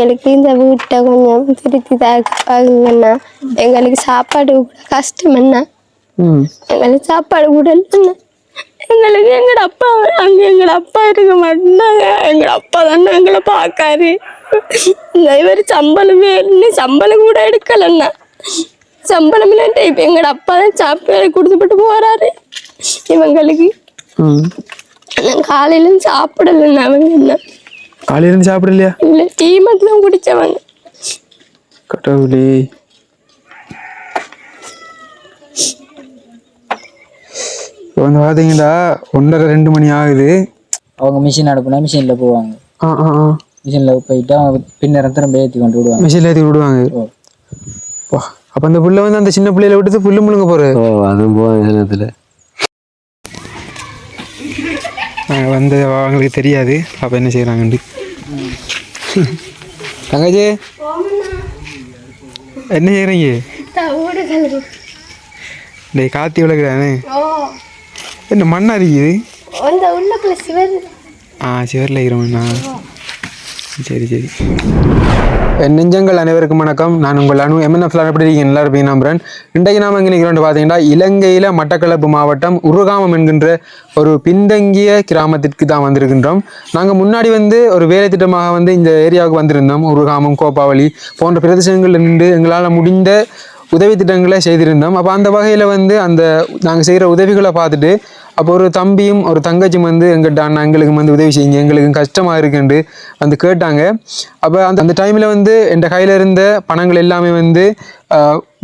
எங்களுக்கு இந்த வீட்டை கொஞ்சம் திருத்தி தாக்குங்கண்ணா எங்களுக்கு சாப்பாடு கூட கஷ்டம் என்ன எங்களுக்கு சாப்பாடு கூட இல்லைண்ணா. எங்களுக்கு எங்களோட அப்பா அங்கே எங்களோட அப்பா இருக்க மாட்டாங்க. எங்களோட அப்பா தானே எங்களை பார்க்காரு. இவர் சம்பளமே இன்னும் சம்பளம் கூட எடுக்கலண்ணா. சம்பளம் இல்லாட்டி இப்போ எங்களோட அப்பா தான் சாப்பாடு கொடுத்துட்டு போறாரு. இவங்களுக்கு நான் காலையில சாப்பிடலண்ணா அவங்க என்ன காலையில சாப்பிடலையா இல்லை டீ மட்டும் தான் குடிச்சவங்க கடவுளே இப்போ வந்து பார்த்தீங்கன்னா ஒன்றரை ரெண்டு மணி ஆகுது அவங்க மிஷின் அனுப்புனா மிஷினில் போவாங்க ஆ ஆ ஆ மிஷினில் போயிட்டு அவங்க பின்னர் திரும்ப ஏற்றி கொண்டு விடுவாங்க மிஷினில் ஏற்றி விடுவாங்க அப்போ அந்த புள்ள வந்து அந்த சின்ன பிள்ளையில விட்டு புல்லு முழுங்க போகிறது ஓ அதுவும் போகும் நேரத்தில் வந்து அவங்களுக்கு தெரியாது. அப்போ என்ன செய்கிறாங்கண்டு தங்கச்சி என்ன செய்கிறீங்க டேய் காத்தி விளக்குறானே. என்ன மண் அரிக்குது அந்த உள்ளக்குள்ள சிவர் ஆ சிவரில் இருக்கிறோம்ண்ணா சரி சரி. என் நெஞ்சங்கள் அனைவருக்கும் வணக்கம். நான் உங்கள் அனு. எம்என்எஃப்ல எப்படி இருக்கீங்க? எல்லாரும் இருப்பீங்க நம்புறேன்? இன்றைக்கு நாம் எங்கே நிற்கிறோம் பார்த்தீங்கன்னா இலங்கையில் மட்டக்களப்பு மாவட்டம் உருகாமம் என்கின்ற ஒரு பின்தங்கிய கிராமத்திற்கு தான் வந்திருக்கின்றோம். நாங்கள் முன்னாடி வந்து ஒரு வேலை திட்டமாக வந்து இந்த ஏரியாவுக்கு வந்திருந்தோம். உருகாமம் கோப்பாவளி போன்ற பிரதேசங்களில் நின்று எங்களால் முடிந்த உதவி திட்டங்களை செய்திருந்தோம். அப்போ அந்த வகையில் வந்து அந்த நாங்கள் செய்கிற உதவிகளை பார்த்துட்டு அப்போ ஒரு தம்பியும் ஒரு தங்கச்சியும் வந்து எங்கிட்ட அண்ணா எங்களுக்கு வந்து உதவி செய்யுங்க. எங்களுக்கு கஷ்டமாக இருக்குன்னு வந்து கேட்டாங்க. அப்போ அந்த அந்த டைமில் வந்து என் கையில் இருந்த பணங்கள் எல்லாமே வந்து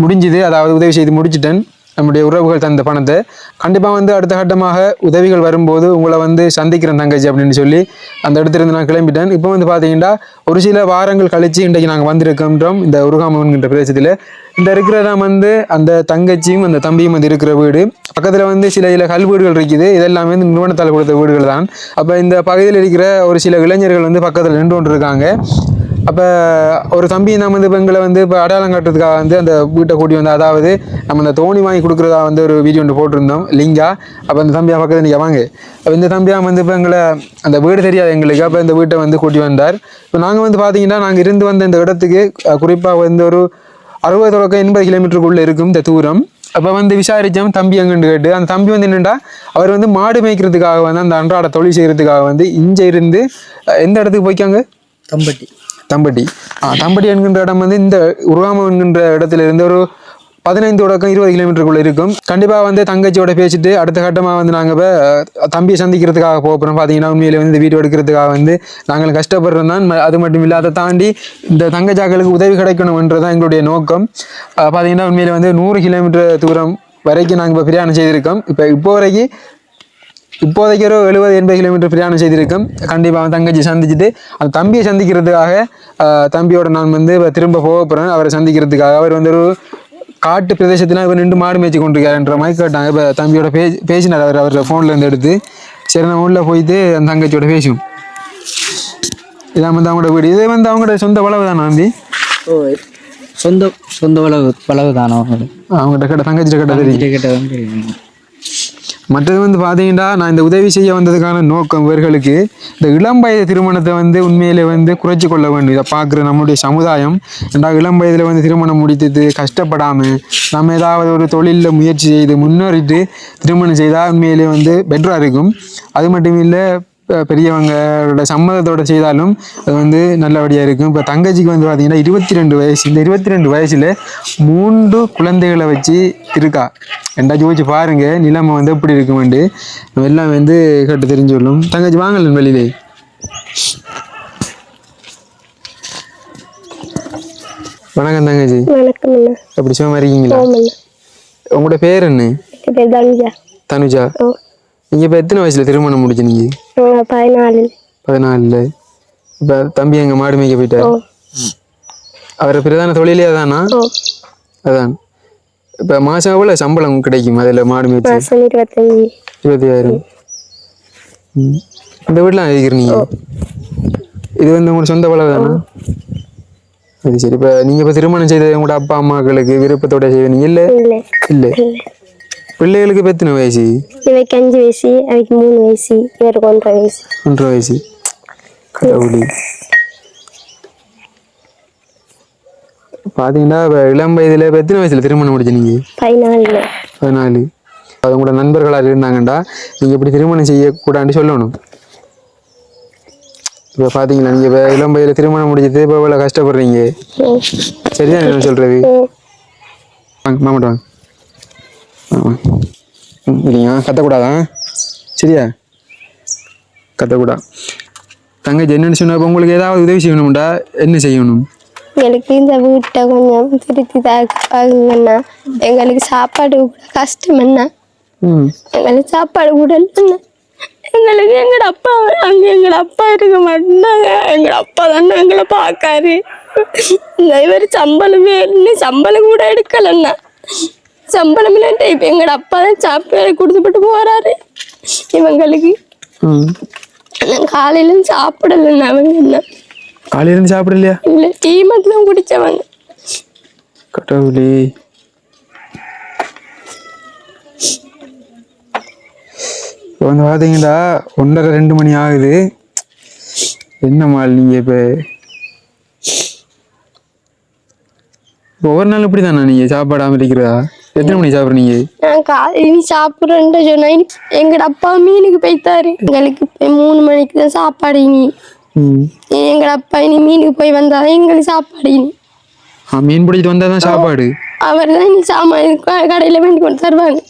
முடிஞ்சுது. அதாவது உதவி செய்து முடிச்சிட்டேன். நம்முடைய உறவுகள் தந்த பணத்தை கண்டிப்பாக வந்து அடுத்த கட்டமாக உதவிகள் வரும்போது உங்களை வந்து சந்திக்கிறேன் தங்கச்சி அப்படின்னு சொல்லி அந்த இடத்துல இருந்து நான் கிளம்பிட்டேன். இப்போ வந்து பார்த்தீங்கன்னா ஒரு சில வாரங்கள் கழித்து இன்றைக்கு நாங்கள் வந்திருக்கின்றோம் இந்த உருகாமன்கின்ற பிரதேசத்தில். இந்த இருக்கிறதான் வந்து அந்த தங்கச்சியும் அந்த தம்பியும் வந்து இருக்கிற வீடு. பக்கத்தில் வந்து சில சில கல் வீடுகள் இருக்குது. இதெல்லாமே வந்து நிறுவனத்தால் கொடுத்த வீடுகள் தான். அப்போ இந்த பகுதியில் இருக்கிற ஒரு சில இளைஞர்கள் வந்து பக்கத்தில் நின்று கொண்டு இருக்காங்க அப்போ ஒரு தம்பி நம்ம வந்து இப்போ எங்களை வந்து இப்போ அடையாளம் காட்டுறதுக்காக வந்து அந்த வீட்டை கூட்டி வந்து அதாவது நம்ம அந்த தோணி வாங்கி கொடுக்குறதா வந்து ஒரு வீடியோ ஒன்று போட்டிருந்தோம். லிங்கா. அப்போ அந்த தம்பியாக பக்கத்தில் நீங்கள் வாங்க. அப்போ இந்த தம்பியாக வந்து இப்போ எங்களை அந்த வீடு தெரியாது எங்களுக்கு. அப்போ இந்த வீட்டை வந்து கூட்டி வந்தார். இப்போ நாங்கள் வந்து பார்த்தீங்கன்னா நாங்கள் இருந்து வந்த இந்த இடத்துக்கு குறிப்பாக வந்து ஒரு அறுபது தொடக்கம் எண்பது கிலோமீட்டருக்குள்ளே இருக்கும் இந்த தூரம். அப்போ வந்து விசாரித்தோம் தம்பி எங்கன்னு கேட்டு. அந்த தம்பி வந்து என்னென்னா அவர் வந்து மாடு மேய்க்கிறதுக்காக வந்து அந்த அன்றாட தொழில் செய்கிறதுக்காக வந்து இங்கே இருந்து எந்த இடத்துக்கு போய்க்காங்க? தம்பட்டி. தம்பட்டி. தம்படி தம்பட்டி என்கின்ற இடம் வந்து இந்த உருவாமம் என்கின்ற இடத்துல இருந்து ஒரு பதினைந்து தொடக்கம் இருபது கிலோமீட்டருக்குள்ளே இருக்கும். கண்டிப்பாக வந்து தங்கச்சியோட பேசிட்டு அடுத்த கட்டமாக வந்து நாங்கள் இப்போ தம்பியை சந்திக்கிறதுக்காக போகிறோம் பார்த்தீங்கன்னா உண்மையிலே வந்து இந்த வீடியோ எடுக்கிறதுக்காக வந்து நாங்கள் கஷ்டப்படுறோம். தான் ம- அது மட்டும் இல்லை அதை தாண்டி இந்த தங்கச்சாக்களுக்கு உதவி கிடைக்கணும்ன்றதான் எங்களுடைய நோக்கம். பார்த்தீங்கன்னா உண்மையிலே வந்து நூறு கிலோமீட்டர் தூரம் வரைக்கும் நாங்கள் இப்போ பிரயாணம் செய்திருக்கோம். இப்போ இப்போ வரைக்கும் இப்போதைக்கு ஒரு எழுபது எண்பது கிலோமீட்டர் பிரயாணம் செய்திருக்கோம். கண்டிப்பாக அவன் தங்கச்சி சந்திச்சுட்டு அந்த தம்பியை சந்திக்கிறதுக்காக தம்பியோட நான் வந்து திரும்ப போக போகிறேன் அவரை சந்திக்கிறதுக்காக அவர் வந்து ஒரு காட்டு பிரதேசத்தில் இவர் நின்று மாடு மேய்ச்சி கொண்டிருக்காருன்ற மாதிரி கேட்டாங்க. இப்போ தம்பியோட பே பேசினார் அவர் அவர் ஃபோனில் இருந்து எடுத்து. சரி நம்ம உள்ள போயிட்டு அந்த தங்கச்சியோட பேசுவோம். இதான் வந்து அவங்களோட வீடு. இதே வந்து அவங்களோட சொந்த வளவு தானே நம்பி ஓ சொந்த சொந்த வளவு வளவு தானோ? அவங்ககிட்ட கேட்ட தங்கச்சிட்ட கேட்ட தெரியும். கிட்ட வந்து மற்றது வந்து பார்த்தீங்கன்னா நான் இந்த உதவி செய்ய வந்ததுக்கான நோக்கம் இவர்களுக்கு இந்த இளம் வயது திருமணத்தை வந்து உண்மையிலே வந்து குறைச்சி கொள்ள வேண்டும். இதை பார்க்குற நம்முடைய சமுதாயம் ரெண்டா இளம் வயதில் வந்து திருமணம் முடித்தது கஷ்டப்படாமல் நம்ம ஏதாவது ஒரு தொழிலில் முயற்சி செய்து முன்னேறிட்டு திருமணம் செய்தால் உண்மையிலே வந்து பெட்டராக இருக்கும். அது மட்டும் இல்லை பெரியவங்களோட சம்மதத்தோட செய்தாலும் அது வந்து நல்லபடியாக இருக்கும். இப்போ தங்கச்சிக்கு வந்து பார்த்தீங்கன்னா இருபத்தி ரெண்டு வயசு இந்த இருபத்தி ரெண்டு வயசில் மூன்று குழந்தைகளை வச்சு இருக்கா? ரெண்டாச்சும் யோசிச்சு பாருங்க நிலைமை வந்து எப்படி இருக்குமெண்டு எல்லாம் வந்து கேட்டு தெரிஞ்சுக்கொள்ளும். தங்கச்சி வாங்கல வெளியிலே. வணக்கம் தங்கச்சி. வணக்கம் அண்ணா. எப்படி சும்மா இருக்கீங்களா? உங்களோட பேர் என்ன? தனுஜா. தனுஜா. நீங்கள் இப்போ எத்தனை வயசில் திருமணம் முடிச்சு நீங்கள் நான் பதினாலு பதினாலில். இப்போ தம்பி எங்கள் மாடு மேய்க்க போயிட்டார் அவர் பிரதான தொழிலே அதானா? அதான். இப்போ மாதம் எவ்வளோ சம்பளம் கிடைக்கும் அதில் மாடு மேய்ச்சி? இருபத்தஞ்சி. இருபத்தியாயிரம் ம். இந்த வீட்டில் இருக்கிறீங்க இது வந்து உங்களுக்கு சொந்த வளவு தானே? அது சரி இப்போ நீங்கள் இப்போ திருமணம் செய்த உங்களோட அப்பா அம்மாக்களுக்கு விருப்பத்தோட செய்வீங்க இல்லை. இல்லை. பிள்ளைகளுக்கு எத்தனை வயசு? இவைக்கு அஞ்சு வயசு அவைக்கு மூணு வயசு இவருக்கு ஒன்றரை வயசு. ஒன்றரை வயசு. கடவுளி. பார்த்தீங்கன்னா இப்ப இளம் வயதில் எத்தனை வயசில் திருமணம் முடிச்சு நீங்கள் பதினாலில். பதினாலு. அது உங்களோட நண்பர்களாக இருந்தாங்கண்டா நீங்கள் இப்படி திருமணம் செய்யக்கூடாதுன்னு சொல்லணும். இப்போ பார்த்தீங்களா நீங்கள் இப்போ இளம் வயதில் திருமணம் முடிச்சிட்டு இப்போ இவ்வளோ கஷ்டப்படுறீங்க? சரிதான் என்ன சொல்கிறது வாங்க மாமாட்ட வாங்க. வாங்க ம், இல்லைங்க கத்தக்கூடாதா? சரியா? கத்தக்கூடாது தங்கச்சி என்னன்னு சொன்னா இப்போ உங்களுக்கு ஏதாவது உதவி செய்யணும்டா? என்ன செய்யணும்? எங்களுக்கு இந்த வீட்டை கொஞ்சம் திருத்தி தாக்குங்கண்ணா எங்களுக்கு சாப்பாடு கூட கஷ்டம் என்ன ம். எங்களுக்கு சாப்பாடு கூட இல்லைண்ணா எங்களுக்கு எங்களோட அப்பா அங்க எங்களோட அப்பா இருக்க மாட்டாங்க. எங்களோட அப்பா தானே எங்களை பார்க்காரு. இவர் சம்பளமே இல்லை. சம்பளம் கூட எடுக்கலண்ணா சம்பளம் இல்லைன்ட்டு இப்போ எங்களோட அப்பா தான் சாப்பாடு கொடுத்துட்டு போறாரு. இவங்களுக்கு நான் காலையில சாப்பிடலண்ணா அவங்க என்ன காலையிலேருந்து சாப்பிடலையா? இல்லை டீ மட்டும் குடிச்சவங்க. கடவுளே. இப்போ வந்து பார்த்தீங்கன்னா ஒன்றரை ரெண்டு மணி ஆகுது. என்ன மால் நீங்கள் இப்போ? இப்போ ஒவ்வொரு நாள் இப்படி தானே நீங்கள் சாப்பாடாமல் இருக்கிறதா எத்தனை மணி சாப்பிட்றீங்க? நான் காலை இனி சாப்பிட்றேன்ட்டு சொன்னா இனி எங்கட அப்பா மீனுக்கு போய்த்தாரு எங்களுக்கு மூணு மணிக்கு தான் சாப்பாடு இனி. எங்கட அப்பா இனி மீனுக்கு போய் வந்தாதான் எங்களுக்கு சாப்பாடு இனி. மீன் பிடிச்சிட்டு வந்தால் தான் சாப்பாடு? அவர் தான் இனி சாமான் கடையில வேண்டி கொண்டு தருவாங்க.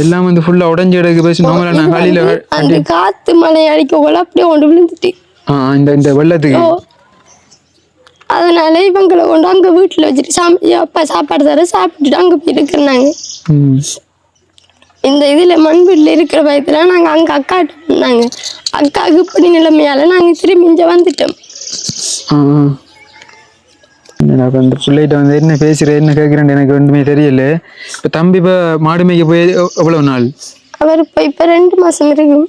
எல்லாம் வந்து ஃபுல்லாக உடஞ்சி கிடக்கு. பேசி நார்மலாக நான் காலையில் அந்த காத்து மழை அடிக்க அப்படியே கொண்டு விழுந்துட்டு. இந்த இந்த வெள்ளத்துக்கு. அதனால இவங்களை கொண்டு அங்க வீட்டுல வச்சுட்டு சாமி அப்பா சாப்பாடு தர சாப்பிட்டுட்டு அங்க போய் இருக்கிறாங்க. இந்த இதுல மண் வீட்டில் இருக்கிற பயத்துல நாங்க அங்க அக்காட்ட பண்ணாங்க அக்காவுக்கு இப்படி நிலைமையால நாங்க திரும்பி இங்க வந்துட்டோம். இப்போ இந்த பிள்ளைகிட்ட வந்து என்ன பேசுகிற என்ன கேட்குறேன்னு எனக்கு ஒன்றுமே தெரியல. இப்போ தம்பி இப்போ மாடு மேய்க்க போய் எவ்- எவ்வளவு நாள்? அவர் இப்போ இப்போ ரெண்டு மாசம் இருக்கும்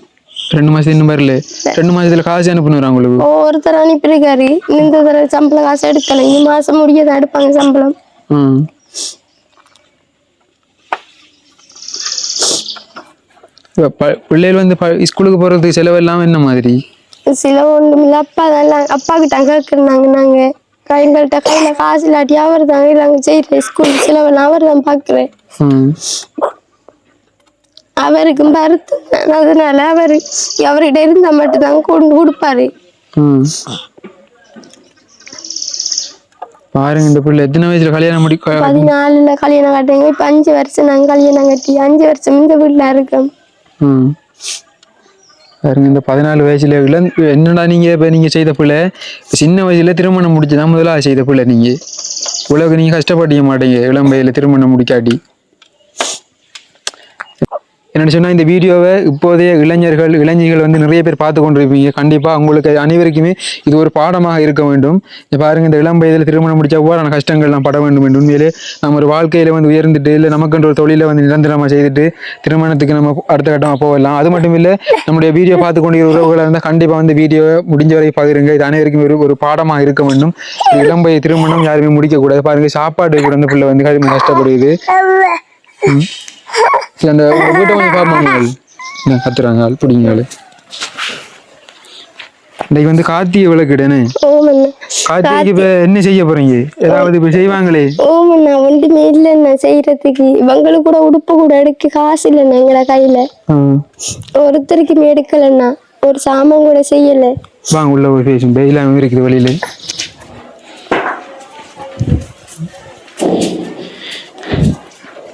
ரெண்டு மாதம் இன்னும் வரல. ரெண்டு மாதத்தில் காசு அனுப்புனுறாங்க உங்களுக்கு? ஒருத்தர் அனுப்பியிருக்காரு. இந்த தடவை சம்பளம் காசு எடுக்கல. இந்த மாசம் முடிய தான் எடுப்பாங்க சம்பளம். பிள்ளைகள் வந்து ஸ்கூலுக்கு போகிறதுக்கு செலவெல்லாம் என்ன மாதிரி? சில ஒன்றும் இல்லை. அப்பா தான் எல்லாம் அப்பா கிட்ட கேட்குறாங்க நாங்க. எங்கள்கிட்ட கையில காசு இல்லாட்டி அவர் தான் நாங்கள் செய்கிற ஸ்கூல் செலவெல்லாம் அவர் தான் பார்க்குறேன் ம் அவருக்கும் வருத்தம் தான். அதனால அவர் அவர்கிட்ட இருந்தால் மட்டும்தான் கொண்டு கொடுப்பாரு. பாருங்க இந்த பிள்ளை எத்தனை வயசுல கல்யாணம் முடி க- பதினாலுல கல்யாணம் கட்டுங்க இப்போ அஞ்சு வருஷம் நாங்கள் கல்யாணம் கட்டி அஞ்சு வருஷம் இந்த வீட்டில் இருக்கோம். பாருங்க இந்த பதினாலு வயசுல என்னடா நீங்க இப்ப நீங்க செய்த பிள்ளை? சின்ன வயசுல திருமணம் முடிச்சுதான் முதல்ல செய்த பிள்ளை நீங்க. உலக நீங்க கஷ்டப்பட்டிக்க மாட்டீங்க இளம் வயதுல திருமணம் முடிக்காட்டி. என்னன்னு சொன்னா இந்த வீடியோவை இப்போதைய இளைஞர்கள் இளைஞர்கள் வந்து நிறைய பேர் பார்த்து கொண்டிருப்பீங்க. கண்டிப்பா உங்களுக்கு அனைவருக்குமே இது ஒரு பாடமாக இருக்க வேண்டும். இங்க பாருங்க இந்த இளம் வயதில் திருமணம் முடிச்சா போறான கஷ்டங்கள் நான் பட வேண்டும் என்று. உண்மையிலே நம்ம ஒரு வாழ்க்கையில வந்து உயர்ந்துட்டு இல்லை நமக்குன்ற ஒரு தொழிலை வந்து நிரந்தரமா செய்துட்டு திருமணத்துக்கு நம்ம அடுத்த கட்டமா போகலாம். அது மட்டும் இல்லை நம்முடைய வீடியோ பார்த்து கொண்டிருக்கிற உறவுகளை இருந்தால் கண்டிப்பா வந்து வீடியோவை முடிஞ்ச வரை பகிருங்க. இது அனைவருக்கும் ஒரு ஒரு பாடமாக இருக்க வேண்டும். இந்த இளம் வயது திருமணம் யாருமே முடிக்க கூடாது. பாருங்க சாப்பாடு கூட இந்த பிள்ளை வந்து கஷ்டப்படுது. சரி, அந்த வீட்டை கொஞ்சம் பார்ப்பாங்க கத்துறாங்க ஆள் பிடிங்க ஆளு. இன்னைக்கு வந்து கார்த்திகை விளக்குடனே கார்த்திகைக்கு இப்ப என்ன செய்ய போறீங்க? ஏதாவது இப்ப செய்வாங்களே? ஓமண்ணா ஒன்றுமே இல்லைண்ணா செய்யறதுக்கு இவங்களுக்கு கூட உடுப்பு கூட எடுக்க காசு இல்லைண்ணா எங்களை கையில. ஒருத்தருக்குமே எடுக்கலண்ணா. ஒரு சாமான் கூட செய்யல. வாங்க உள்ள போய் பேசும் வெயிலாம இருக்குது வெளியில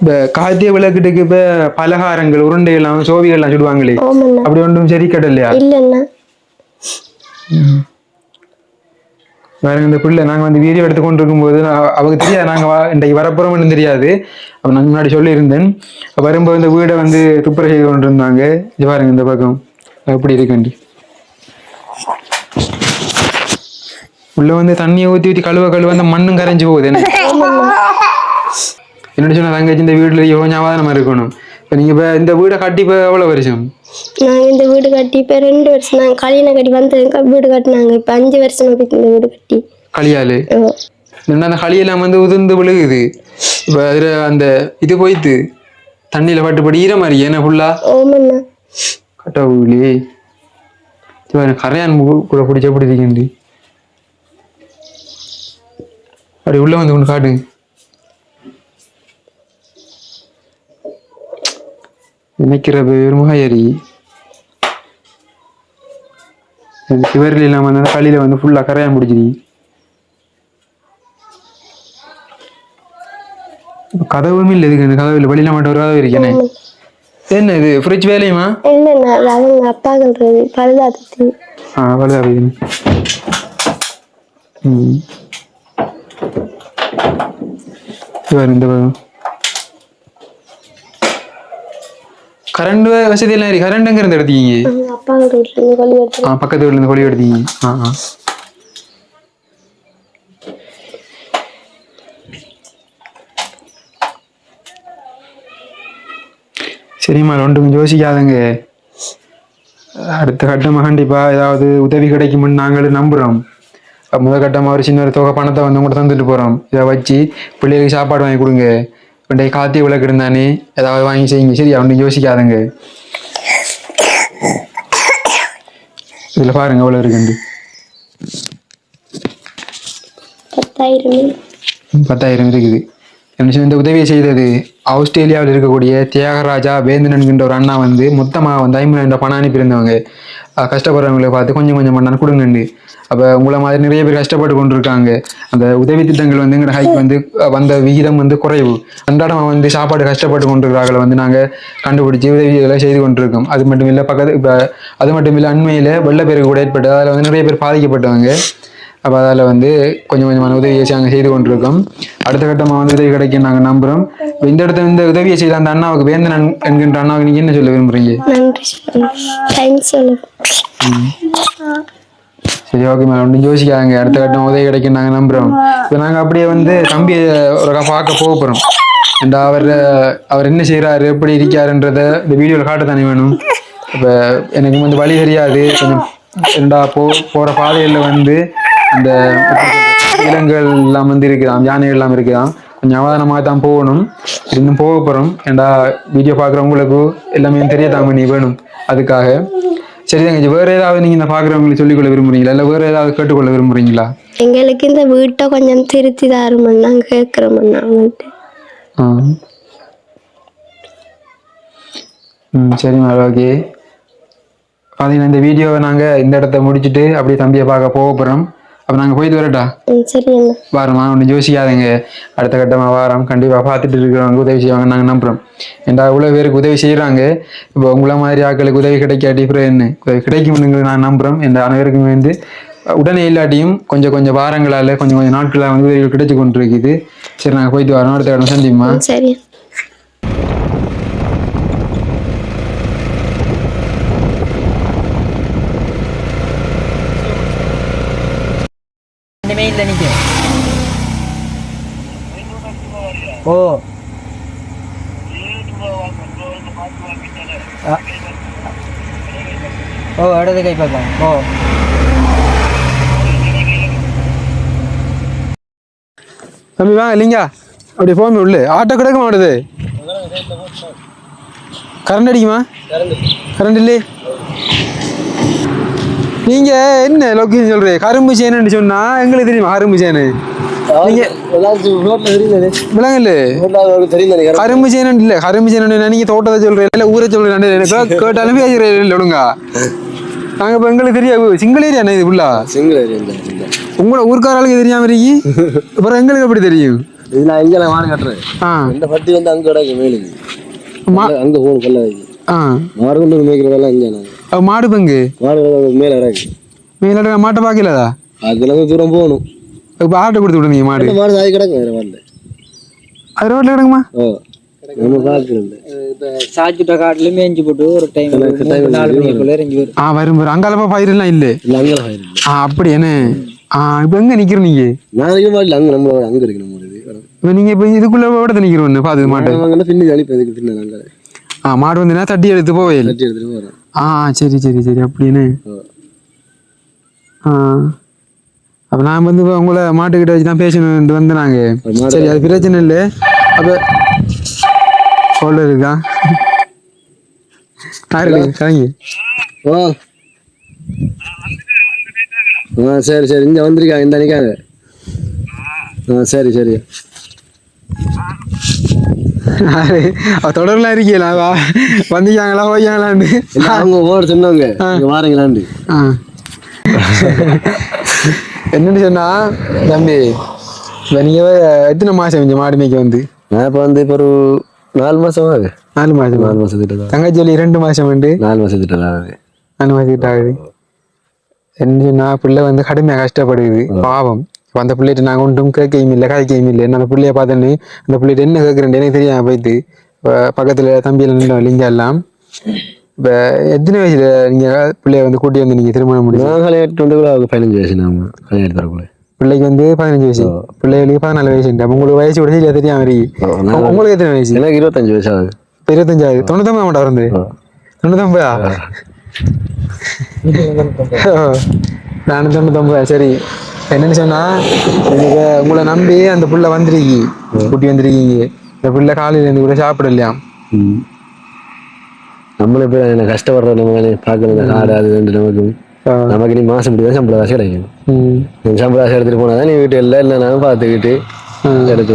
இந்த கார்த்திகை விளக்குட்டுக்கு இப்ப பலகாரங்கள் உருண்டைகள் சோவிகள் எல்லாம் சுடுவாங்களே அப்படி ஒன்றும் சரி கடலையா வேற இந்த பிள்ளை நாங்க வந்து வீடியோ எடுத்து கொண்டு இருக்கும்போது அவங்க தெரியாது நாங்க இன்றைக்கு வரப்போறோம்னு தெரியாது. அப்ப நான் முன்னாடி சொல்லியிருந்தேன். வரும்போது இந்த வீடை வந்து துப்புரை செய்து கொண்டு இருந்தாங்க இது பாருங்க இந்த பக்கம். எப்படி இருக்குண்டி. உள்ள வந்து தண்ணியை ஊத்தி ஊத்தி கழுவ கழுவ அந்த மண்ணும் கரைஞ்சு போகுது என்ன? என்னோட சொன்ன தங்கச்சி இந்த வீட்டுல யோஜனாவாக இருக்கணும். இப்ப நீங்க இப்ப இந்த வீடை கட்டி இப்ப எவ்வளவு வருஷம்? நாங்கள் இந்த வீடு கட்டி இப்போ ரெண்டு வருஷம். நாங்கள் கல்யாணம் கட்டி வந்ததுக்கு வீடு கட்டினாங்க. இப்போ அஞ்சு வருஷம் இந்த வீடு கட்டி. களியாலு. இல்லைன்னா அந்த களியெல்லாம் வந்து உதிர்ந்து விழுகுது. இப்போ அதில் அந்த இது போயிட்டு தண்ணியில் பட்டுப்படி ஈர மாதிரி ஏன்னா ஃபுல்லா சரி கரையான் கூட பிடிச்ச இருக்கேன் அப்படி உள்ள வந்து கொண்டு காட்டுங்க நினைக்கிற பேர் முகாயரி சிவரில் இல்லாமல் அந்த களியில வந்து ஃபுல்லாக கரையான் பிடிச்சிடி. கதவுமே இல்லை இதுக்கு இந்த கதவு இல்லை. வெளியில மட்டும் ஒரு கதவு இருக்கேனே என்ன இது ஃப்ரிட்ஜ் வேலையுமா? அது அவங்க அப்பா சொல்றது பழுதாத்தி ஆ வைக்கணும் ம். இவர் இந்த கரண்ட் வசதி எல்லாம் இருக்கு கரண்ட் எங்க இருந்து எடுத்தீங்க ஆ பக்கத்து வீட்டுல இருந்து கொழி எடுத்தீங்க ஆ ஆ. சரிம்மா ஒன்றும் யோசிக்காதங்க. அடுத்த கட்டமாக கண்டிப்பா ஏதாவது உதவி கிடைக்கும்னு நாங்களும் நம்புறோம். முதல் கட்டமாக ஒரு சின்ன ஒரு தொகை பணத்தை வந்து உங்கள்கிட்ட தந்துட்டு போறோம். இதை வச்சு பிள்ளைகளுக்கு சாப்பாடு வாங்கி கொடுங்க. இன்றைக்கு காத்தி விளக்கு இருந்தானே ஏதாவது வாங்கி செய்யுங்க. சரியா ஒன்றும் யோசிக்காதங்க. இதுல பாருங்க எவ்வளவு இருக்குண்டு பத்தாயிரமே. பத்தாயிரம் இருக்குது. என்ன இந்த உதவியை செய்தது? ஆஸ்திரேலியாவில் இருக்கக்கூடிய தியாகராஜா வேந்தன் என்கின்ற ஒரு அண்ணா வந்து மொத்தமாக வந்து ஐம்பது ஐம்பதாயிரம் பணம் அனுப்பியிருந்தவங்க. கஷ்டப்படுறவங்களை பார்த்து கொஞ்சம் கொஞ்சம் பண்ணான்னு கொடுங்கண்டு அப்போ உங்களை மாதிரி நிறைய பேர் கஷ்டப்பட்டு கொண்டிருக்காங்க. அந்த உதவி திட்டங்கள் வந்து எங்களோட ஹைக் வந்து வந்த விகிதம் வந்து குறைவு. அன்றாடம் வந்து சாப்பாடு கஷ்டப்பட்டு கொண்டிருக்கிறார்கள் வந்து நாங்கள் கண்டுபிடிச்சி உதவிகளை செய்து கொண்டிருக்கோம். அது மட்டும் இல்லை பக்கத்து இப்போ அது மட்டும் இல்லை அண்மையில் வெள்ளப்பெருக்கு கூட ஏற்பட்டது அதில் வந்து நிறைய பேர் பாதிக்கப்பட்டவங்க. அப்போ அதில் வந்து கொஞ்சம் கொஞ்சமான உதவியை நாங்கள் செய்து கொண்டிருக்கோம். அடுத்த கட்டமாக வந்து உதவி கிடைக்கும் நாங்கள் நம்புகிறோம் இந்த இடத்துல இந்த உதவியை செய்த அந்த அண்ணாவுக்கு வேந்தன் என்கின்ற அண்ணாவுக்கு நீங்கள் என்ன சொல்ல விரும்புறீங்க? சரி ஓகே மேடம். ஒன்றும் யோசிக்காங்க அடுத்த கட்டம் உதவி கிடைக்கும் நாங்கள் நம்புகிறோம் இப்போ நாங்கள் அப்படியே வந்து தம்பியை ஒரு பார்க்க போக போகிறோம் இந்த அவர் அவர் என்ன செய்கிறாரு எப்படி இருக்காருன்றத இந்த வீடியோவில் காட்ட தானே வேணும். இப்போ எனக்கு வந்து வழி தெரியாது. கொஞ்சம் ரெண்டா போ போகிற பாதையில் வந்து அந்த விலங்குகள் எல்லாம் வந்து இருக்குதாம் யானைகள் எல்லாம் இருக்குதாம். கொஞ்சம் அவதானமாக தான் போகணும். இன்னும் போக போகிறோம் ஏண்டா வீடியோ பார்க்குறவங்களுக்கு எல்லாமே தெரியத்தாம நீ வேணும் அதுக்காக. சரி தங்கச்சி வேற ஏதாவது நீங்க இந்த பாக்குறவங்களுக்கு சொல்லிக்கொள்ள விரும்புறீங்களா? இல்ல வேற ஏதாவது கேட்டுக்கொள்ள விரும்புறீங்களா? எங்களுக்கு இந்த வீட்டை கொஞ்சம் திருத்தி தாருமண்ணா கேட்குறோமண்ணா அவங்கள்ட்ட ஆ. ம் சரி மேடம் ஓகே. பார்த்தீங்கன்னா இந்த வீடியோவை நாங்கள் இந்த இடத்த முடிச்சுட்டு அப்படியே தம்பியை பார்க்க போக போகிறோம் அப்போ நாங்கள் போயிட்டு வரட்டா? சரி அண்ணா. வாரமா ஒன்றும் யோசிக்காதீங்க. அடுத்த கட்டமாக வாரம் கண்டிப்பாக பார்த்துட்டு இருக்கிறவங்க உதவி செய்வாங்க நாங்கள் நம்புகிறோம் ஏன்டா இவ்வளோ பேருக்கு உதவி செய்கிறாங்க இப்போ உங்களை மாதிரி ஆட்களுக்கு உதவி கிடைக்காட்டி அப்புறம் என்ன? உதவி கிடைக்கும்னு நான் நம்புகிறோம் எந்த அனைவருக்கும் வந்து உடனே இல்லாட்டியும் கொஞ்சம் கொஞ்சம் வாரங்களால் கொஞ்சம் கொஞ்சம் நாட்களாக வந்து உதவிகள் கிடைச்சு கொண்டு இருக்குது சரி நாங்கள் போயிட்டு வரோம். அடுத்த இடம் சந்திப்போமா சரி. ஓ. ஓ இடது கை பக்கம். ஓ. தம்பி வாங்க இல்லைங்க அப்படி போமே உள்ளு. ஆட்டோ கிடக்க மாட்டுது கரண்ட் அடிக்குமா? கரண்ட் இல்லையே. நீங்க என்ன லொக்கேஷன் சொல்றீங்க? கரும்பு சேனன்னு சொன்னா எங்களுக்கு தெரியுமா? கரும்பு சேனு. கரும்பு சேனன் இல்ல கரும்பு நீங்க தோட்டத்தை சொல்றேன் இல்ல ஊரை சொல்றேன் எனக்கு கேட்டாலும் இல்ல ஒழுங்கா? நாங்க இப்ப எங்களுக்கு தெரியாது. சிங்கிள் ஏரியா இது ஃபுல்லா சிங்கிள் ஏரியா உங்களோட ஊர்க்காரர்களுக்கு தெரியாம இருக்கி அப்புறம் எங்களுக்கு எப்படி தெரியும்? இது நான் எங்கே நான் கட்டுறேன். ஆ. இந்த பட்டி வந்து அங்கே கிடக்கு மேலுக்கு. அங்கே போகணும் கொள்ள வைக்கு. மாடு கொண்டு மேய்க்கிறதெல்லாம் இங்கே நான். மாடு பங்கு? மாடு மேலே கிடக்கு. மேலாட மாட்டை பார்க்கலதா? அதுல தூரம் போகணும். இப்போ ஆட்டை கொடுத்து விடுங்க மாடு. மாடு சாய் கிடக்கு அது ரோட்டில் கிடக்குமா? ஓ நம்ம சாச்சுட்ட காட்டில் போட்டு ஒரு டைம் நாலு மணிக்குள்ளே இறங்கி வரும். ஆ வரும் வரும். அங்காலப்பா பயிரெல்லாம் இல்லை? ஆ அப்படி என்ன? ஆ இப்போ எங்கே நிற்கிறோம் நீங்கள் நான் மாடல அங்கே நம்மளோட அங்கே இருக்கு நம்மளோட இது இப்போ இதுக்குள்ளே விட நிற்கிறோன்னு பார்த்து மாட்டு? அங்கே பின்னி அனுப்பி அதுக்கு பின்ன அங்கே ஆ மாடு வந்துன்னா தட்டி எடுத்து போவே தட்டி எடுத்துட்டு போகிறேன் ஆ சரி சரி சரி. அப்படின்னு ஆ. அப்போ நான் வந்து இப்ப உங்களை மாட்டுக்கிட்ட வச்சு தான் பேசணுன்ட்டு வந்து நாங்கள் சரி அது பிரச்சனை இல்லை. அப்போ சொல்ல இருக்கா கிளம்பி ஓ ஆ. சரி சரி. இங்க வந்திருக்காங்க. இந்த நிக்காங்க. ஆ சரி சரி. தொடர்லாம் இருக்கீங்களா? வா வந்தீங்களா போய்யாங்களான்னு இல்ல, அவங்க ஓட சொன்னவங்க ஆ. என்னன்னு சொன்னா தம்பி இப்ப நீங்க எத்தனை மாசம் இங்க மாடு மேய்க்க வந்து? நான் இப்ப வந்து இப்ப ஒரு நாலு மாசம் ஆகுது. நாலு மாசம். நாலு மாசத்துட்டு தான். தங்கச்சி சொல்லி ரெண்டு மாசம் உண்டு. நாலு மாசத்துட்டு தான் ஆகுது. நாலு மாசம் ஆகுது. என்ன சொன்னா பிள்ளை வந்து கடுமையாக கஷ்டப்படுது. பாவம். இப்ப அந்த பிள்ளைகிட்ட நாங்கள் ஒன்றும் கேட்கவும் இல்லை கதைக்கவும் இல்லை. நான் அந்த பிள்ளைய பார்த்தேன்னு அந்த பிள்ளைகிட்ட என்ன கேட்குறேன் எனக்கு தெரியாம போயிட்டு பக்கத்துல தம்பியில் நின்று லிங்க எல்லாம் இப்போ எத்தனை வயசுல நீங்க பிள்ளைய வந்து கூட்டி வந்து நீங்க திருமணம் முடியும் நான் கல்யாணம் வந்து கூட அவங்க பதினஞ்சு வயசு நாம கல்யாணம் தரக்குள்ள பிள்ளைக்கு வந்து பதினஞ்சு வயசு. பிள்ளைகளுக்கு பதினாலு வயசு அப்ப உங்களுக்கு வயசு கூட சரியா தெரியாம உங்களுக்கு எத்தனை வயசு? எனக்கு இருபத்தஞ்சு வயசு ஆகுது. இப்ப இருபத்தஞ்சாவது தொண்ணூத்தொம்பது மாட்டா இருந்து தொண்ணூத்தொம்பதா நானும் தொண்ணூத்தொம்பதா சரி. என்னன்னு சொன்னா நீங்க உங்களை நம்பி அந்த புள்ள வந்திருக்கி. கூட்டி வந்திருக்கீங்க. இந்த புள்ள காலையில இருந்து கூட சாப்பிடலையாம். நம்மளே போய் என்ன கஷ்டப்படுற நம்ம பார்க்கறது காடு அது நமக்கு. நமக்கு நீ மாசம் முடியாது சம்பளம் காசு கிடைக்கும் சம்பளம் காசு எடுத்துட்டு போனா தான் நீ வீட்டு இல்லை இல்லை நான் பார்த்துக்கிட்டு எடுத்து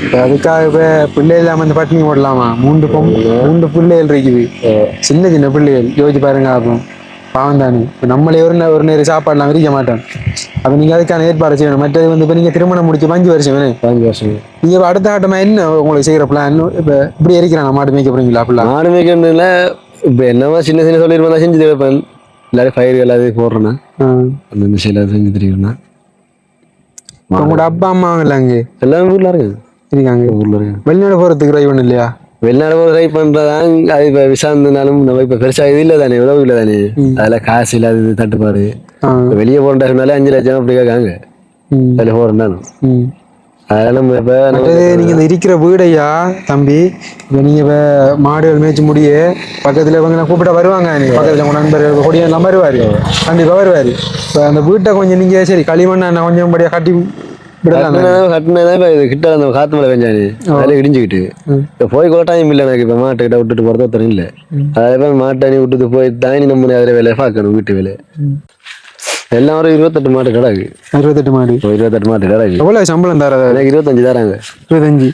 இப்ப அதுக்காக இப்ப பிள்ளை இல்லாம இந்த பட்டினி போடலாமா மூன்று பொம் மூன்று பிள்ளைகள் இருக்குது. சின்ன சின்ன பிள்ளைகள். யோசிச்சு பாருங்க அப்போ பாவம் தானே இப்போ நம்மளே ஒரு ஒரு நேரம் சாப்பாடுலாம் விரிக்க மாட்டோம். அப்போ நீங்க அதுக்கான ஏற்பாடு செய்யணும். மற்றது வந்து இப்போ நீங்க திருமணம் முடிச்சு அஞ்சு வருஷம் வேணும் பாஞ்சு வருஷம். நீங்க இப்ப அடுத்த கட்டமா என்ன உங்களுக்கு செய்யற பிளான் இப்போ இப்படி இருக்கிறான் மாடு மேய்க்க போறீங்களா அப்படிலாம் மாடு மேய்க்கணும்ல இப்போ என்னவா சின்ன சின்ன சொல்லிருப்பேன் நான் செஞ்சு வைப்பேன் எல்லாரும் பயிர்கள் அது போடுறேன்னா. அந்த மிஷினில் செஞ்சு தெரியும்னா உங்களோட அப்பா அம்மா இல்லை அங்கே எல்லாமே ஊரில் இருக்கு இருக்காங்க. ஊரில் இருக்கு வெளிநாடு போறதுக்கு ட்ரை பண்ண இல்லையா வெளிநாடு ட்ரை பண்ணுறதான் அது இப்போ விசாந்தினாலும் நம்ம இப்போ பெருசாக இது இல்லை தானே உதவி இல்லை தானே. அதில் காசு இல்லாத தட்டுப்பாடு. வெளியே போகிறேன்னாலே அஞ்சு லட்சம் அப்படி கேட்காங்க. அதில் போகிறேன்னாலும் ம். அதெல்லாம் நம்ம இப்போ மற்றது நீங்க இந்த இருக்கிற வீடையா தம்பி? இப்போ நீங்க இப்போ மாடுகள் மேய்ச்சி முடிய பக்கத்துல இவங்க கூப்பிட்டா வருவாங்க நீ. பக்கத்துல உங்க நண்பர்கள் கொடியெல்லாம் வருவாரு. கண்டிப்பா வருவாரு. இப்போ அந்த வீட்டை கொஞ்சம் நீங்க சரி களிமண்ணை கொஞ்சம் படியா கட்டி கிட்ட அந்த காத்து மழை பெஞ்சானு அதில் இடிஞ்சுக்கிட்டு. இப்போ போய் கூட டைம் இல்லை எனக்கு. இப்போ மாட்டை கிட்ட விட்டுட்டு போகிறது ஒருத்தரும் இல்லை. அதே மாட்டை நீ விட்டுட்டு போய் தானி நம்ம அதில் வேலையை பார்க்கணும் வீட்டு வேலை. எல்லாம் ஒரு இருபத்தெட்டு மாட்டு கிடக்கு. இருபத்தெட்டு மாடு. இருபத்தெட்டு மாட்டு கிடக்கு. சம்பளம் தராது எனக்கு இருபத்தஞ்சு தராங்க. இருபத்தஞ்சு.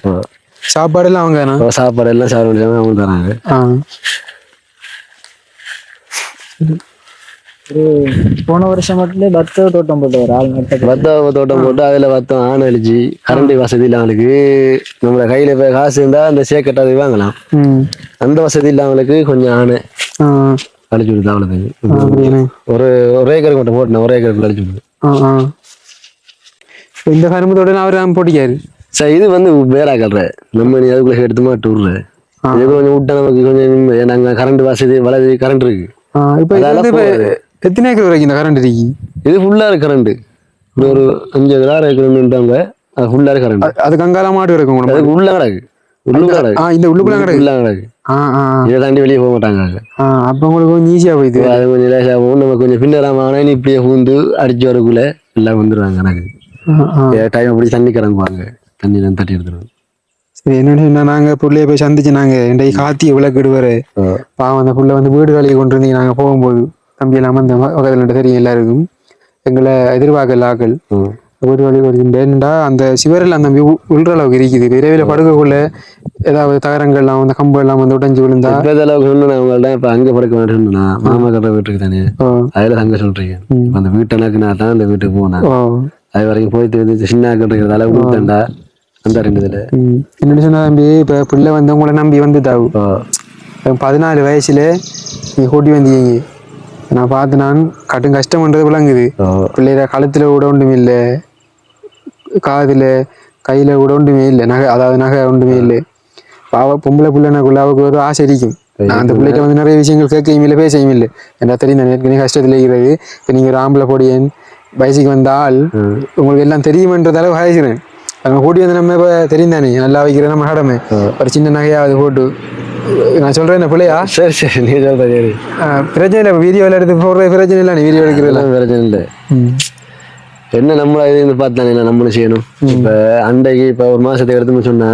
சாப்பாடு எல்லாம் அவங்க சாப்பாடு எல்லாம் சாப்பிட அவங்க தராங்க. போன வருஷம் மட்டும் பத்த தோட்டம் போட்டு ஒரு ஆள் வத்த தோட்டம் போட்டு அதில் வத்தம் ஆணை அழிச்சு கரண்ட் வசதி இல்லாமலுக்கு நம்மள கையில் இப்போ காசு இருந்தால் அந்த சேக்கட்டாது வாங்கலாம். அந்த வசதி இல்லாமலுக்கு கொஞ்சம் ஆணை அழிச்சு விடுது அப்படியாண்ணே. ஒரு ஒரு ஏக்கர் மட்டும் போட்டேன் ஒரு ஏக்கர் அழிச்சு விடுது இந்த கரும்புத்தோட அவர் தான் போட்டிக்காரு. சரி இது வந்து வேற கல்ற நம்ம நீ அதுக்குள்ள எடுத்து மாட்டு விடுற இது கொஞ்சம் விட்டா நமக்கு கொஞ்சம். நாங்க கரண்ட் வசதி வலது கரண்ட் இருக்கு. எத்தனை ஏக்கர் வரைக்கும் இந்த கரண்ட் இருக்கு? இது ஃபுல்லா இருக்கு கரண்ட் இது ஒரு அஞ்சு ஏக்கர் ஆறு ஏக்கர்ன்றாங்க அது ஃபுல்லா இருக்கு கரண்ட் அது- அதுக்கு அங்கால மாடு இருக்கும் அது உள்ள கிடக்கு. உள்ளுக்குள்ள கிடக்கு. ஆ இந்த உள்ளுக்குள்ள கிடக்கு? உள்ள கிடக்கு. ஆ ஆ இதை தாண்டி வெளியே போக மாட்டாங்க அப்போ உங்களுக்கு கொஞ்சம் ஈஸியாக போயிடுது அது கொஞ்சம் லேசாக போகும். நம்ம கொஞ்சம் பின்னராம ஆனால் இப்படியே பூந்து அடிச்சு வரக்குள்ள எல்லாம் வந்துடுவாங்க எனக்கு டைம் அப்படி தண்ணி கிடங்குவாங்க தண்ணி தான் தட்டி எடுத்துருவாங்க. சரி என்னன்னு சொன்னா நாங்கள் புள்ளைய போய் சந்திச்சு நாங்கள் இன்றைக்கு காத்தி விளக்கிடுவாரு பாவம் அந்த புள்ள வந்து வீடு வேலையை கொண்டு இருந்தீங்க நாங்கள் போகும்போது தம்பி இல்லாமல் அந்த வகையில் தெரியும் எல்லாருக்கும். எங்களை எதிர்பார்க்கல ஆக்கள் ம். வீடு வேலையை கொண்டு ஏன்டா அந்த சிவரில் அந்த உள்ற அளவுக்கு இருக்குது. விரைவில் படுக்கக்குள்ள ஏதாவது தகரங்கள்லாம் அந்த கம்பு எல்லாம் வந்து உடைஞ்சு விழுந்தா இந்த அளவுக்கு சொன்னா அவங்கள்ட்ட இப்ப அங்க படுக்க மாட்டேன்னா மாமா கட்டுற வீட்டுக்கு தானே. அதுல தங்க சொல்றீங்க. இப்ப அந்த வீட்டு எனக்கு நான் தான் அந்த வீட்டுக்கு போனேன் அது வரைக்கும் போயிட்டு வந்து சின்ன கட்டுறதால ஊத்தண்டா அந்த ரெண்டு இதுல. ம். என்னன்னு சொன்னா தம்பி இப்போ பிள்ளை வந்து உங்களை நம்பி வந்து தாவு பதினாலு வயசுல நீ கூட்டி வந்தீங்க. நான் பார்த்து நான் கட்டும் கஷ்டம்ன்றது விளங்குது. பிள்ளைய கழுத்துல கூட ஒன்றுமே இல்லை. காதுல கையில கூட ஒன்றுமே இல்லை. நகை அதாவது நகை ஒன்றுமே இல்லை. பாவ பொம்பளை பிள்ளைனக்குள்ள அவருக்கு ஒரு ஆசை இருக்கும் நான் அந்த பிள்ளைகிட்ட வந்து நிறைய விஷயங்கள் கேட்கவும் இல்லை பேசவும் இல்லை. என்ன தெரியும் நான் ஏற்கனவே கஷ்டத்தில் இருக்கிறது. இப்போ நீங்கள் ஒரு ஆம்பளை பொடியன் வயசுக்கு வந்தால் உங்களுக்கு எல்லாம் தெரியுமன்றது அளவு வயசுறேன் அவங்க கூட்டி வந்து நம்ம இப்போ தெரியும் தானே நல்லா வைக்கிற நம்ம கடமை. ஒரு சின்ன நகையாவது போட்டு நான் சொல்கிறேன் என்ன பிள்ளையா? சரி சரி நீ சொல்ற சரி. பிரச்சனை இல்லை வீடியோவில் எடுத்து போடுறது பிரச்சனை இல்லை நீ வீடியோ எடுக்கிறதுல. பிரச்சனை இல்லை. என்ன நம்மள இது பார்த்தானே என்ன நம்மளும் செய்யணும்? இப்ப அண்டைக்கு இப்ப ஒரு மாசத்துக்கு எடுத்து சொன்னா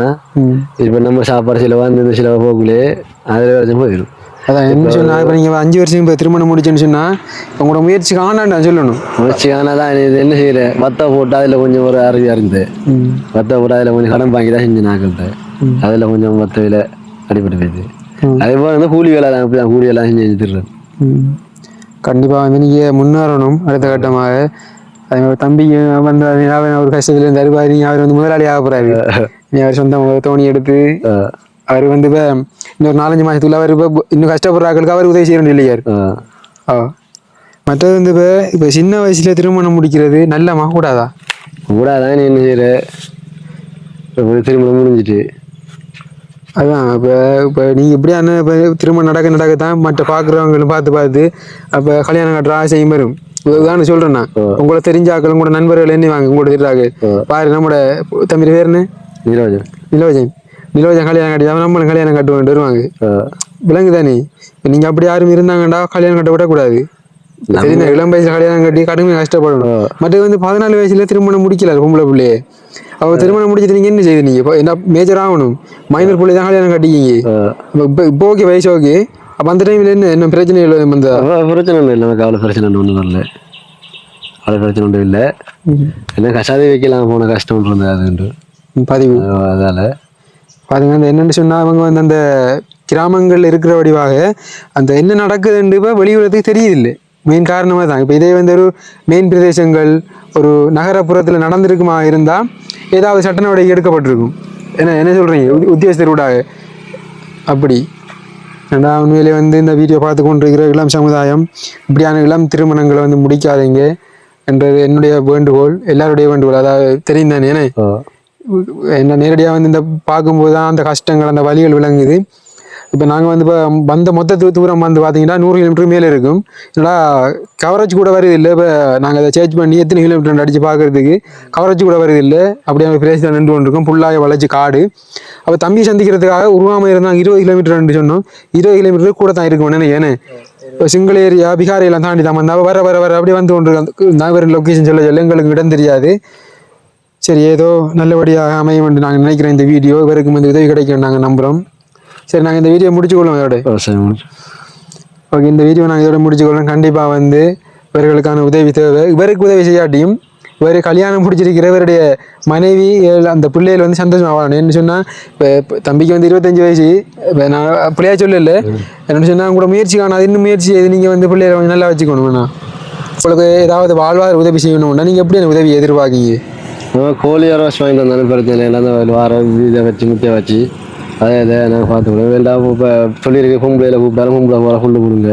இப்ப நம்ம சாப்பாடு செலவா இந்த செலவு போகலே அதுல வரைக்கும் போயிடும் அதான் என்ன சொன்னா இப்போ நீங்கள் அஞ்சு வருஷம் இப்போ திருமணம் முடிச்சுன்னு சொன்னா உங்களோட முயற்சி காணாண்டா சொல்லணும். முயற்சியான தான் இது என்ன செய்யற? வத்த போட்டு அதில் கொஞ்சம் ஒரு அருவியாக இருந்தது வத்த போட்டு அதில் கொஞ்சம் கடன் வாங்கி தான் செஞ்சு நாக்கிட்ட அதில் கொஞ்சம் வத்த விலை. அடிபட்டு போயிடுது அதே போல் வந்து கூலி வேலை தான் இப்படி தான் கூலி வேலை செஞ்சு செஞ்சுட்டு கண்டிப்பாக வந்து நீங்கள் முன்னேறணும். அடுத்த கட்டமாக. அதே மாதிரி தம்பிக்கு வந்து ஒரு கஷ்டத்துல இருந்து தருவாரி. அவர் வந்து முதலாளி ஆக போறாரு. நீ அவர் சொந்தம் தோணி எடுத்து அவர் வந்து இப்போ இன்னொரு நாலஞ்சு மாசத்துக்குள்ள அவர் இப்போ இன்னும் கஷ்டப்படுறாங்களுக்கு அவர் உதவி செய்ய வேண்டிய ஆ. மற்றது வந்து இப்போ இப்போ சின்ன வயசுல திருமணம் முடிக்கிறது நல்லமா கூடாதா? கூட தான் நீ என்ன செய்யற? திருமணம் முடிஞ்சிட்டு அதான் இப்போ இப்போ நீங்கள் இப்படியான இப்போ திருமணம் நடக்க நடக்க தான் மற்ற பார்க்குறவங்களும் பார்த்து பார்த்து அப்போ கல்யாணம் கட்டுற ஆசையும் வரும். உதாரணம் சொல்கிறேன் நான். உங்களை தெரிஞ்ச ஆக்கள் உங்களோட நண்பர்கள் என்ன வாங்க உங்களோட திட்டாங்க பாரு நம்மளோட தம்பி பேர் என்ன? நீராஜன் நிலோஜன் நிலோஜன் கல்யாணம் கட்டி நம்மளும் கல்யாணம் கட்டுவான்ட்டு வருவாங்க. விலங்கு தானே இப்போ நீங்கள் அப்படி யாரும் இருந்தாங்கடா கல்யாணம் கட்ட விடக்கூடாது. தெரியுதா இளம் வயசுல கல்யாணம் கட்டி கடுமையாக கஷ்டப்படணும். மற்றது வந்து பதினாலு வயசுல திருமணம் முடிக்கல பொம்பளை பிள்ளையே. அவ திருமணம் முடிச்சிட்டு நீங்க என்ன நீங்க? இப்போ என்ன மேஜர் ஆகணும். மைனர் பிள்ளை தான் கல்யாணம் கட்டிக்கிங்க. இப்போ இப்போ ஓகே வயசு ஓகே அப்போ அந்த டைம்ல என்ன என்ன பிரச்சனைகள் வந்ததா அவ பிரச்சனை ஒன்றும் இல்லை நமக்கு அவ்வளோ பிரச்சனை ஒன்றும் வரல. அவ்வளோ பிரச்சனை ஒன்றும் இல்லை. என்ன கசாதி வைக்கலாம் போன கஷ்டம் இருந்தது அதுன்ட்டு பதிவு. அதால். பாருங்க அந்த என்னென்னு சொன்னா அவங்க வந்து அந்த கிராமங்கள் இருக்கிற வடிவாக அந்த என்ன நடக்குதுன்னு இப்போ வெளியுலகத்துக்கு தெரியுதில்லை மெயின் காரணமாக தான் இப்போ இதே வந்து ஒரு மெயின் பிரதேசங்கள் ஒரு நகரப்புறத்தில் நடந்திருக்குமா இருந்தால் ஏதாவது சட்ட நடவடிக்கை எடுக்கப்பட்டிருக்கும். என்ன என்ன சொல்கிறீங்க உத்தியோகஸ்தர் ஊடாக. அப்படி. ஏன்னா உண்மையிலே வந்து இந்த வீடியோ பார்த்து கொண்டிருக்கிற இளம் சமுதாயம் இப்படியான இளம் திருமணங்களை வந்து முடிக்காதீங்க என்றது என்னுடைய வேண்டுகோள் எல்லாருடைய வேண்டுகோள். அதாவது தெரியும் தானே? என்ன நேரடியாக வந்து இந்த பார்க்கும்போது தான் அந்த கஷ்டங்கள் அந்த வலிகள் விளங்குது. இப்போ நாங்கள் வந்து இப்போ வந்த மொத்த தூரம் வந்து பார்த்தீங்கன்னா நூறு கிலோமீட்டர் மேலே இருக்கும். என்னடா கவரேஜ் கூட வருது இல்லை. இப்போ நாங்கள் அதை சேஞ்ச் பண்ணி எத்தனை கிலோமீட்டர் அடித்து பார்க்கறதுக்கு கவரேஜ் கூட வருது இல்லை. அப்படியே பிரேஸ் தான் நின்று கொண்டிருக்கும். ஃபுல்லாக வளைச்சி காடு. அப்போ தம்பி சந்திக்கிறதுக்காக உருவாமல் இருந்தாங்க இருபது கிலோமீட்டர் சொன்னோம். இருபது கிலோமீட்டர் கூட தான் இருக்கும் என்ன ஏன்னு? இப்போ சிங்கள ஏரியா பீகார் எல்லாம் தாண்டி தான் வந்தால் வர வர வர அப்படியே வந்து கொண்டிருக்கோம். நான் வேறு லொக்கேஷன் சொல்ல சொல்ல எங்களுக்கு இடம் தெரியாது. சரி ஏதோ நல்லபடியாக அமையும் என்று நாங்கள் நினைக்கிறோம் இந்த வீடியோ. இவருக்கு வந்து உதவி கிடைக்கும் நாங்கள் நம்புகிறோம் சரி நாங்கள் இந்த வீடியோ முடிச்சுக்கொள்ளும் இதோட. ஓகே இந்த வீடியோ நாங்கள் இதோட முடிச்சுக்கொள்ளும். கண்டிப்பாக வந்து இவர்களுக்கான உதவி தேவை. இவருக்கு உதவி செய்யாட்டியும் இவர் கல்யாணம் முடிச்சிருக்கிற இவருடைய மனைவி அந்த பிள்ளைகள் வந்து சந்தோஷம் ஆகணும் என்ன சொன்னால் இப்போ தம்பிக்கு வந்து இருபத்தஞ்சு வயசு. இப்போ நான் பிள்ளையா சொல்லல. என்ன சொன்னால் உங்களோட முயற்சி காணாது. இன்னும் முயற்சி செய்து நீங்கள் வந்து பிள்ளைகளை கொஞ்சம் நல்லா வச்சுக்கணும் வேணா. உங்களுக்கு ஏதாவது வாழ்வாதார உதவி செய்யணும்னா நீங்கள் எப்படி எனக்கு உதவி எதிர்பார்க்கீங்க? கோழி அரவாசி வாங்கி தந்தாலும் பிரச்சனை இல்லை. அந்த வார இதை வச்சு முட்டையை வச்சு. அதே இதை நாங்கள் பார்த்துக்கணும் வேண்டாம் இப்போ சொல்லியிருக்கு பொம்பளையில் கூப்பிட்டாலும் பொம்பளை போகிற ஃபுல்லு கொடுங்க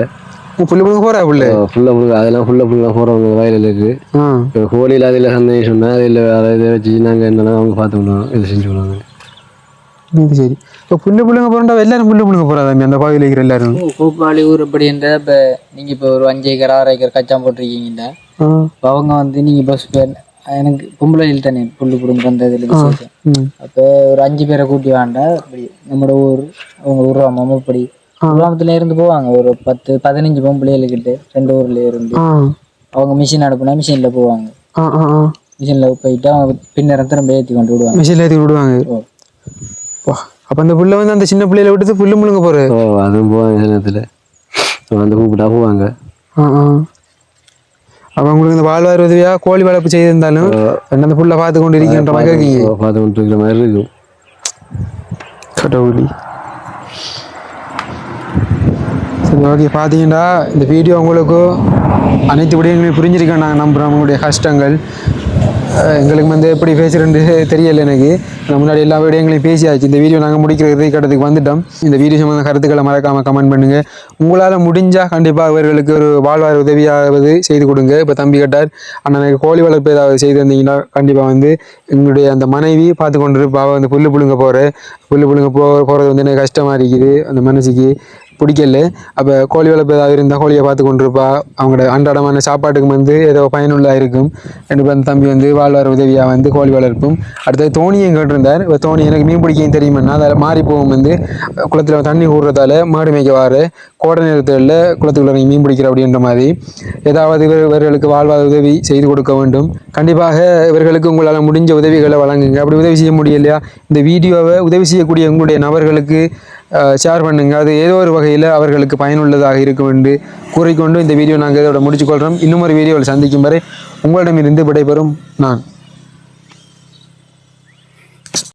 புள்ளி புள்ளி போகிறா புள்ளை ஃபுல்லாக கொடுங்க அதெல்லாம் ஃபுல்லாக ஃபுல்லாக போகிறவங்க வயலுக்கு ஆ. இப்போ கோழியில் அதில் சந்தேகம் சொன்னால் அதில் வேறு இதை வச்சு நாங்கள் என்னென்னா அவங்க பார்த்துக்கணும் இது செஞ்சுக்கணும் இது சரி. இப்போ புல்லு புள்ளுங்க போகிறா எல்லாரும் புல்லு புள்ளுங்க போகிறா தம்பி அந்த பாவியில் இருக்கிற எல்லாரும். கூப்பாளி ஊர் அப்படின்ற இப்போ நீங்கள் இப்போ ஒரு அஞ்சு ஏக்கர் ஆறு ஏக்கர் ஆ. இப்போ அவங்க வந்து நீங்கள் பஸ் பேர் எனக்கு பொம்பளையில் தானே புல்லு பிடுங்க அந்த இதில் அப்போ ஒரு அஞ்சு பேரை கூட்டி வாண்டா இப்படி நம்மளோட ஊர் அவங்க உருவாமம் இப்படி. உருவாமத்துல இருந்து போவாங்க. ஒரு பத்து பதினஞ்சு பொம்பளைகளுக்கிட்ட ரெண்டு ஊர்ல இருந்து. அவங்க மிஷின் அனுப்புனா மிஷினில் போவாங்க. ஆ ஆ ஆ. மிஷினில் போயிட்டு அவங்க பின்னரம் திரும்ப ஏற்றி கொண்டு விடுவாங்க. மிஷினில் ஏற்றி விடுவாங்க. அப்போ அந்த புள்ள வந்து அந்த சின்ன பிள்ளையில விட்டு புல்லு முழுங்க போகிறது ஓ அதுவும் போவாங்க நேரத்தில் வந்து கூப்பிட்டா போவாங்க. ஆ ஆ. அப்போ உங்களுக்கு இந்த வாழ்வார் உதவியாக கோழி வளர்ப்பு செய்திருந்தாலும் அந்த புல்லை பார்த்து கொண்டு இருக்கின்ற மாதிரி இருக்கீங்க. பார்த்து கொண்டு இருக்கிற மாதிரி இருக்கும். கடவுளி. சரி ஓகே பார்த்தீங்கன்னா இந்த வீடியோ உங்களுக்கு அனைத்து விடயங்களையும் புரிஞ்சிருக்கேன் நாங்கள் நம்புகிறோம் உங்களுடைய கஷ்டங்கள் எங்களுக்கு வந்து எப்படி பேசுகிறேன்னு தெரியலை எனக்கு. நான் முன்னாடி எல்லா வீடியோங்களையும் பேசியாச்சு. இந்த வீடியோ நாங்கள் முடிக்கிறது கடத்துக்கு வந்துட்டோம். இந்த வீடியோ சம்மந்த கருத்துக்களை மறக்காமல் கமெண்ட் பண்ணுங்கள் உங்களால் முடிஞ்சால் கண்டிப்பாக அவர்களுக்கு ஒரு வாழ்வார் உதவியாவது செய்து கொடுங்க. இப்போ தம்பி கேட்டார் ஆனால் எனக்கு கோழி வளர்ப்பு ஏதாவது செய்து வந்தீங்கன்னா கண்டிப்பாக வந்து எங்களுடைய அந்த மனைவி பார்த்து கொண்டு இருப்பா அவ வந்து புல் புழுங்க போகிற புல் புழுங்க போ போகிறது வந்து எனக்கு கஷ்டமாக இருக்குது. அந்த மனசுக்கு பிடிக்கல. அப்போ கோழி வளர்ப்பு ஏதாவது இருந்தால் கோழியை பார்த்து கொண்டிருப்பா அவங்களோட அன்றாடமான சாப்பாட்டுக்கு வந்து ஏதோ பயனுள்ளாக இருக்கும். ரெண்டு பேர் தம்பி வந்து வாழ்வார் உதவியாக வந்து கோழி வளர்ப்பும். அடுத்தது தோணியும் கேட்டிருந்தார். இப்போ தோணி எனக்கு மீன் பிடிக்கவும் தெரியுமன்னா அதில் மாறி போகும் வந்து குளத்தில் தண்ணி ஊறுறதால மாடு மேய்க்க கோடை நேரத்தில் குளத்துக்குள்ள மீன் பிடிக்கிற அப்படின்ற மாதிரி. ஏதாவது இவர்களுக்கு வாழ்வாத உதவி செய்து கொடுக்க வேண்டும். கண்டிப்பாக இவர்களுக்கு உங்களால் முடிஞ்ச உதவிகளை வழங்குங்க. அப்படி உதவி செய்ய முடியலையா? இந்த வீடியோவை உதவி செய்யக்கூடிய உங்களுடைய நபர்களுக்கு ஷேர் பண்ணுங்கள் அது ஏதோ ஒரு வகையில் அவர்களுக்கு பயனுள்ளதாக இருக்கும் என்று கூறிக்கொண்டு இந்த வீடியோ நாங்கள் இதோட முடிச்சுக்கொள்கிறோம் இன்னும் ஒரு வீடியோவில் சந்திக்கும் வரை உங்களிடமிருந்து விடைபெறும் நான்.